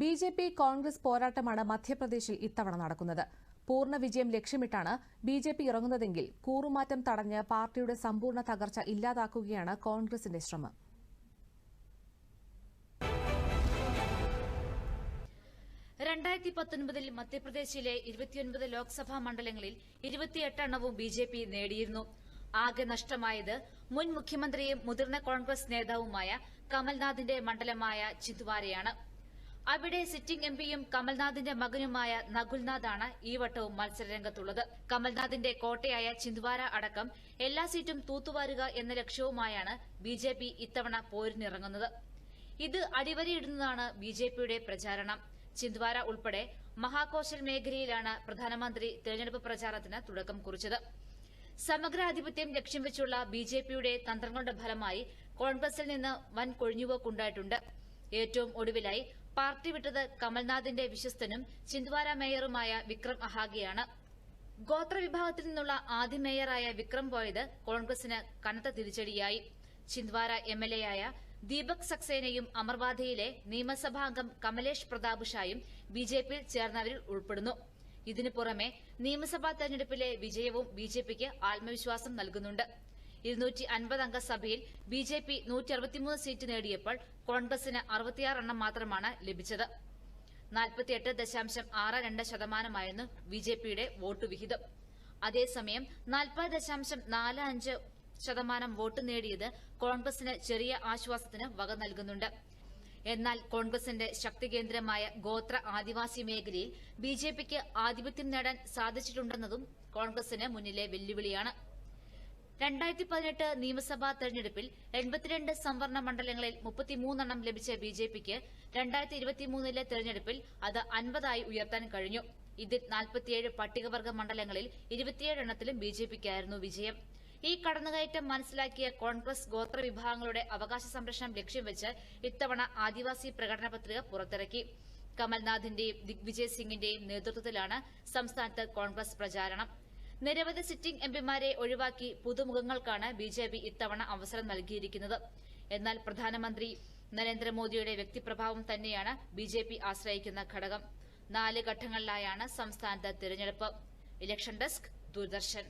B J P Congress പോരാട്ടമാണ് മധ്യപ്രദേശിൽ ഇത്തവണ നടക്കുന്നത്. പൂർണ വിജയം ലക്ഷ്യമിട്ടാണ് ബി ജെ പി ഇറങ്ങുന്നതെങ്കിൽ കൂറുമാറ്റം തടഞ്ഞ് പാർട്ടിയുടെ സമ്പൂർണ തകർച്ച ഇല്ലാതാക്കുകയാണ് കോൺഗ്രസിന്റെ ശ്രമം. രണ്ടായിരത്തി പത്തൊൻപതിൽ മധ്യപ്രദേശിലെ ഇരുപത്തിയൊൻപത് ലോക്സഭാ മണ്ഡലങ്ങളിൽ ഇരുപത്തിയെട്ടെണ്ണവും ബി ജെ പി നേടിയിരുന്നു. ആകെ നഷ്ടമായത് മുൻ മുഖ്യമന്ത്രിയും മുതിർന്ന കോൺഗ്രസ് നേതാവുമായ കമൽനാഥിന്റെ മണ്ഡലമായ ചിന്ദ്വാരയാണ് അവിടെ സിറ്റിംഗ് എംപിയും കമൽനാഥിന്റെ മകനുമായ നകുൽനാഥാണ് ഈ വട്ടവും മത്സരരംഗത്തുള്ളത്. കമൽനാഥിന്റെ കോട്ടയായ ചിന്ദ്വാര അടക്കം എല്ലാ സീറ്റും തൂത്തുവാരുക എന്ന ലക്ഷ്യവുമായാണ് ബിജെപി ഇത്തവണ പോരിനിറങ്ങുന്നത്. ഇത് അടിവരയിടുന്നതാണ് ബി ജെ പ്രചാരണം. ചിന്ദ്വാര ഉൾപ്പെടെ മഹാകോശൽ മേഖലയിലാണ് പ്രധാനമന്ത്രി തെരഞ്ഞെടുപ്പ് പ്രചാരണത്തിന് തുടക്കം കുറിച്ചത്. സമഗ്ര ആധിപത്യം ലക്ഷ്യം വെച്ചുള്ള ബി ജെ പിയുടെ തന്ത്രങ്ങളുടെ ഫലമായി കോൺഗ്രസിൽ നിന്ന് വൻ കൊഴിഞ്ഞുപോക്കുണ്ടായിട്ടുണ്ട്. ഏറ്റവും ഒടുവിലായി പാർട്ടി വിട്ടത് കമൽനാഥിന്റെ വിശ്വസ്തനും ചിന്ദ്വാര മേയറുമായ വിക്രം അഹാഗിയാണ്. ഗോത്രവിഭാഗത്തിൽ നിന്നുള്ള ആദ്യ മേയറായ വിക്രം പോയത് കോൺഗ്രസിന് കനത്ത തിരിച്ചടിയായി. ചിന്ദ്വാര എംഎൽഎയായ ദീപക് സക്സേനയും അമർവാദയിലെ നിയമസഭാംഗം കമലേഷ് പ്രതാപ് ഷായും ബിജെപിയിൽ ചേർന്നവരിൽ ഉൾപ്പെടുന്നു. ഇതിനു പുറമെ നിയമസഭാ തെരഞ്ഞെടുപ്പിലെ വിജയവും ബിജെപിക്ക് ആത്മവിശ്വാസം നൽകുന്നുണ്ട്. ഇരുന്നൂറ്റി അൻപത് അംഗ സഭയിൽ ബി ജെ പി നൂറ്റി അറുപത്തിമൂന്ന് സീറ്റ് നേടിയപ്പോൾ കോൺഗ്രസിന് അറുപത്തിയാറ് എണ്ണം മാത്രമാണ് ലഭിച്ചത്. നാൽപ്പത്തിയെട്ട് ദശാംശം ആറ് രണ്ട് ശതമാനമായിരുന്നു ബി ജെ പിയുടെ വോട്ട് വിഹിതം. അതേസമയം നാൽപ്പത് ദശാംശം നാല് അഞ്ച് ശതമാനം വോട്ട് നേടിയത് കോൺഗ്രസിന് ചെറിയ ആശ്വാസത്തിന് വക നൽകുന്നുണ്ട്. എന്നാൽ കോൺഗ്രസിന്റെ ശക്തികേന്ദ്രമായ ഗോത്ര ആദിവാസി മേഖലയിൽ ബി ജെ പിക്ക് ആധിപത്യം നേടാൻ സാധിച്ചിട്ടുണ്ടെന്നതും കോൺഗ്രസിന് മുന്നിലെ വെല്ലുവിളിയാണ്. രണ്ടായിരത്തി പതിനെട്ട് നിയമസഭാ തെരഞ്ഞെടുപ്പിൽ എൺപത്തിരണ്ട് സംവരണ മണ്ഡലങ്ങളിൽ മുപ്പത്തിമൂന്നെണ്ണം ലഭിച്ച ബി ജെ പിക്ക് രണ്ടായിരത്തി ഇരുപത്തിമൂന്നിലെ തെരഞ്ഞെടുപ്പിൽ അത് അൻപതായി ഉയർത്താൻ കഴിഞ്ഞു. ഇതിൽ നാൽപ്പത്തിയേഴ് പട്ടികവർഗ മണ്ഡലങ്ങളിൽ ഇരുപത്തിയേഴ് എണ്ണത്തിലും ബി ജെ പിക്കായിരുന്നു വിജയം. ഈ കടന്നുകയറ്റം മനസ്സിലാക്കിയ കോൺഗ്രസ് ഗോത്ര വിഭാഗങ്ങളുടെ അവകാശ സംരക്ഷണം ലക്ഷ്യം വെച്ച് ഇത്തവണ ആദിവാസി പ്രകടന പത്രിക പുറത്തിറക്കി. കമൽനാഥിന്റെയും ദിഗ്വിജയ് സിംഗിന്റെയും നേതൃത്വത്തിലാണ് സംസ്ഥാനത്ത് കോൺഗ്രസ് പ്രചാരണം. നിരവധി സിറ്റിംഗ് എംപിമാരെ ഒഴിവാക്കി പുതുമുഖങ്ങൾക്കാണ് ബിജെപി ഇത്തവണ അവസരം നൽകിയിരിക്കുന്നത്. എന്നാൽ പ്രധാനമന്ത്രി നരേന്ദ്രമോദിയുടെ വ്യക്തിപ്രഭാവം തന്നെയാണ് ബിജെപി ആശ്രയിക്കുന്ന ഘടകം. നാല് ഘട്ടങ്ങളിലായാണ് സംസ്ഥാനത്ത് തിരഞ്ഞെടുപ്പ്. Election desk Doordarshan.